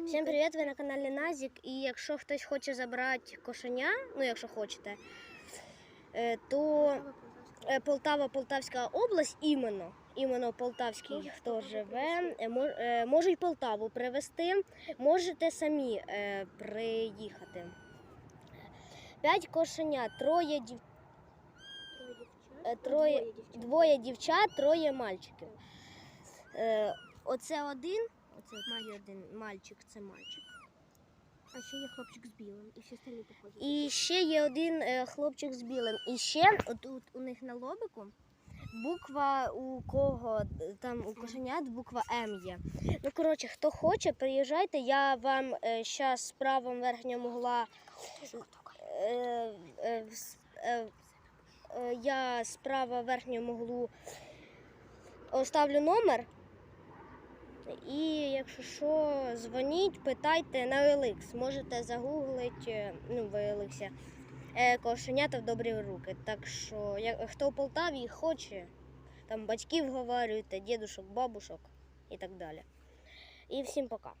Всім привіт! Ви на каналі Назік. І якщо хтось хоче забрати кошеня, ну якщо хочете, е, то е, Полтава, Полтавська область, іменно, іменно Полтавський, хто живе, е, мо- можуть Полтаву привезти, можете самі приїхати. П'ять кошенят, троє дів... троє, двоє дівчат, троє мальчиків. Оце один, оце от один мальчик, це мальчик. А ще є хлопчик з білим, і всі остальні похожі. І ще є один е, хлопчик з білим. І ще отут у них на лобику буква у кого е, там у кошенят буква М є. Ну коротше, хто хоче, приїжджайте. Я вам зараз з правом верхнього угла. Е, е, вс- е, е, я справа верхньому углу оставлю номер. І якщо що, дзвоніть, питайте на OLX. Можете загуглити, ну, в OLX, е, кошенята в добрі руки. Так що, як, хто в Полтаві хоче, там батьків говорюйте, дідушок, бабушок і так далі. І всім пока.